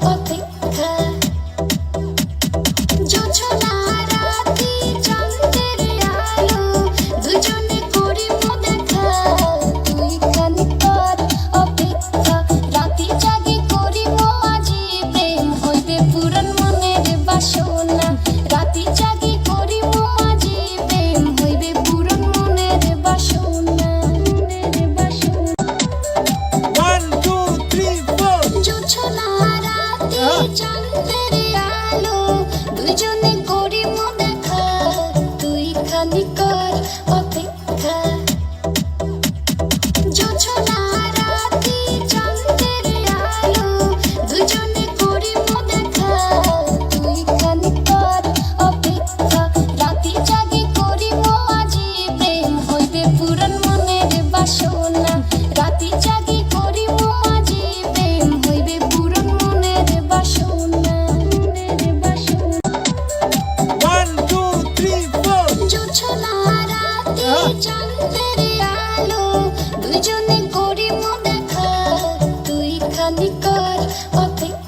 Oh. জানি কার চাঁদের আলো দুজনে করিব দেখা তুই খানি কর অপেক্ষা